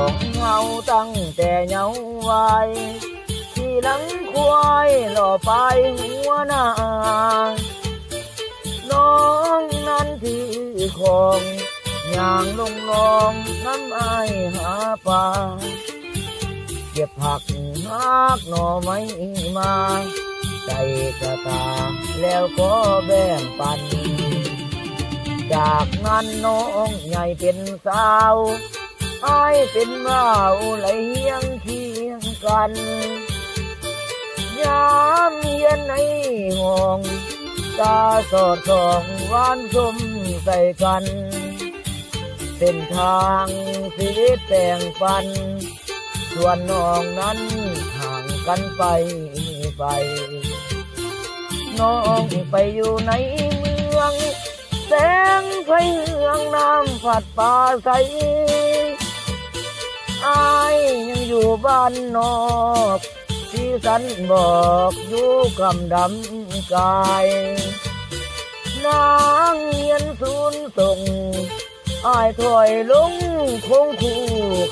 องเฮาตั้งแต่เยาว์วัยที่หลังควายหล่อไปหัวหน้า น้องนั้นที่ของย่างลงนองน้ำอายหาปลาเก็บผักหักหน่อไม้มาใส่กระตาแล้วก็แบ่งปัน จากนั้นน้องใหญ่เป็นสาว อายเป็นว่าไหลเฮียงเคียงกันยามเย็นในห้องตาสอดส่องวานชมใส่กันเส้นทางชีแต่งปัน ส่วนน้องนั้นห่างกันไปไป น้องไปอยู่ในเมือง แสงไฟเฮืองน้ำผัดป่าใส อายยังอยู่บ้านนอกที่สันบอกอยู่กำดำกาย นางเงียนสูนส่งอายถอยลงคงคู่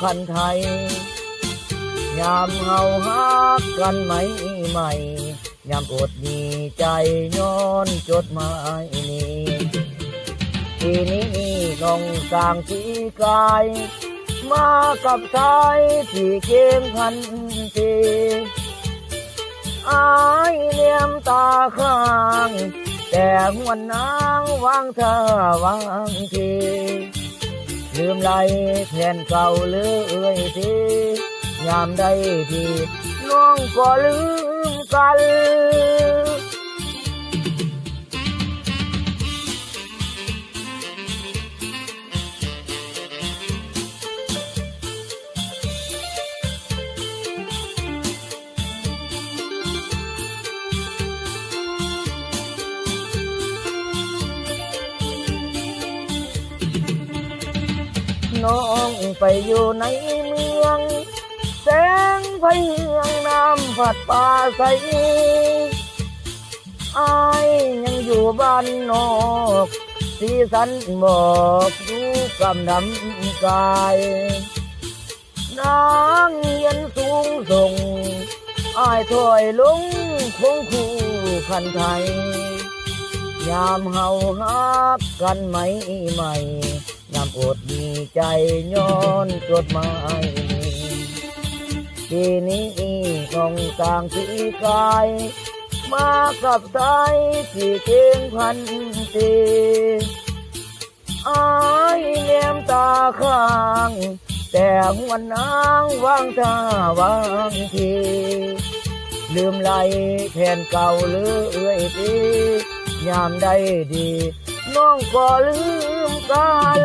คันไทย ยามเฮาฮักกันไหมใหม่ ยามอดมีใจย้อนจดหมายนี้ ทีนี้น้องสร้างสีกาย มากับชายที่เก่งพันทีอายเลียมตาข้าง แต่หัวนางวางเธอวางทีลืมไหลแผ่นเก่าเลื่อยทียามใดที่น้องก็ลืมกัน น้องไปอยู่ในเมือง แสงไฟเฮืองน้ำผัดป่าใสอายยังอยู่บ้านนอก สีสันบอกอยู่กำดำกายนางเย็นสูงส่งอายถอยลงคงคู่คันไทย ยามเฮาฮักกันไหมใหม่ ยามอดมีใจย้อนจดหมายทีนี้น้องต่างที่กายมากับสายที่เก่งพันตีอายเลียมตาข้าง แต่หัวนางวางท่าวางทีลืมไหลแผ่นเก่าเลื่อยทียามใดดี น้องก็ลืมกัน